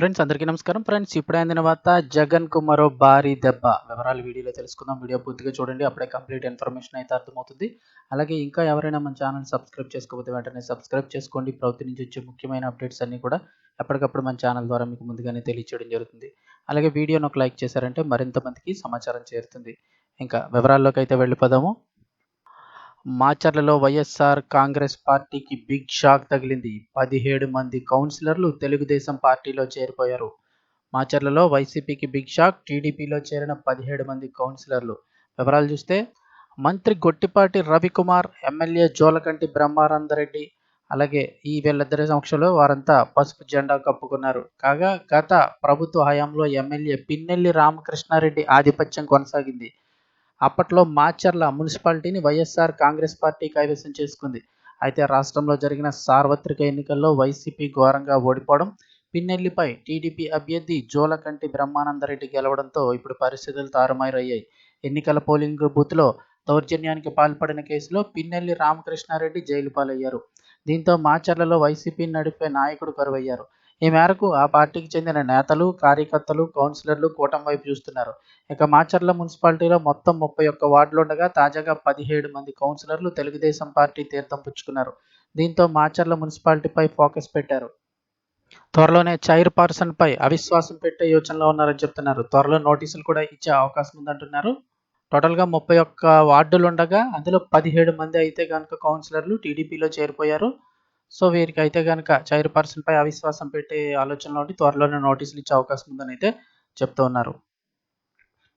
Friends అందరికీ నమస్కారం. Friends ఇప్పుడే అందిన వార్త జగన్కు మరో భారీ దెబ్బ. వివరాలు వీడియోలో తెలుసుకుందాం. వీడియో పూర్తిగా చూడండి. అప్పుడే కంప్లీట్ ఇన్ఫర్మేషన్ అయితే అర్థమవుతుంది. అలాగే ఇంకా ఎవరైనా మన ఛానల్ సబ్స్క్రైబ్ చేసుకోకపోతే వెంటనే సబ్స్క్రైబ్ చేసుకోండి. ప్రభుత్వం నుంచి వచ్చే ముఖ్యమైన అప్డేట్స్ అన్ని కూడా ఎప్పటికప్పుడు మన ఛానల్ ద్వారా మీకు ముందుగానే తెలియచేయడం జరుగుతుంది. అలాగే వీడియోను ఒక లైక్ చేశారంటే మరింత మందికి సమాచారం చేరుతుంది. ఇంకా వివరాల్లోకి అయితే వెళ్ళిపోదాము. మాచర్లలో వైఎస్ఆర్ కాంగ్రెస్ పార్టీకి బిగ్ షాక్ తగిలింది. పదిహేడు మంది కౌన్సిలర్లు తెలుగుదేశం పార్టీలో చేరిపోయారు. మాచర్లలో వైసీపీకి బిగ్ షాక్ టీడీపీలో చేరిన పదిహేడు మంది కౌన్సిలర్లు. వివరాలు చూస్తే మంత్రి గొట్టిపాటి రవికుమార్ ఎమ్మెల్యే జోలకంటి బ్రహ్మానందరెడ్డి అలాగే ఈ వీళ్ళిద్దరి సమక్షంలో వారంతా పసుపు జెండా కప్పుకున్నారు. కాగా గత ప్రభుత్వ హయాంలో ఎమ్మెల్యే పిన్నెల్లి రామకృష్ణారెడ్డి ఆధిపత్యం కొనసాగింది. అప్పట్లో మాచర్ల మున్సిపాలిటీని వైఎస్ఆర్ కాంగ్రెస్ పార్టీ కైవసం చేసుకుంది. అయితే రాష్ట్రంలో జరిగిన సార్వత్రిక ఎన్నికల్లో వైసీపీ ఘోరంగా ఓడిపోవడం పిన్నెల్లిపై టీడీపీ అభ్యర్థి జోలకంటి బ్రహ్మానందరెడ్డి గెలవడంతో ఇప్పుడు పరిస్థితులు తారుమారయ్యాయి. ఎన్నికల పోలింగ్ బూత్లో దౌర్జన్యానికి పాల్పడిన కేసులో పిన్నెల్లి రామకృష్ణారెడ్డి జైలు పాలయ్యారు. దీంతో మాచర్లలో వైసీపీ నడిపే నాయకుడు కరువయ్యారు. ఈ మేరకు ఆ పార్టీకి చెందిన నేతలు కార్యకర్తలు కౌన్సిలర్లు కూటమి వైపు చూస్తున్నారు. ఇక మాచర్ల మున్సిపాలిటీలో మొత్తం ముప్పై ఒక్క వార్డులు ఉండగా తాజాగా పదిహేడు మంది కౌన్సిలర్లు తెలుగుదేశం పార్టీ తీర్థం పుచ్చుకున్నారు. దీంతో మాచర్ల మున్సిపాలిటీపై ఫోకస్ పెట్టారు. త్వరలోనే చైర్ పర్సన్ పై అవిశ్వాసం పెట్టే యోచనలో ఉన్నారని చెప్తున్నారు. త్వరలో నోటీసులు కూడా ఇచ్చే అవకాశం ఉందంటున్నారు. టోటల్గా ముప్పై ఒక్క వార్డులు ఉండగా అందులో పదిహేడు మంది అయితే కనుక కౌన్సిలర్లు టీడీపీలో చేరిపోయారు. సో వీరికైతే కనుక చైర్ పర్సన్ పై అవిశ్వాసం పెట్టే ఆలోచనలో త్వరలోనే నోటీసులు ఇచ్చే అవకాశం ఉందని అయితే చెప్తూ ఉన్నారు.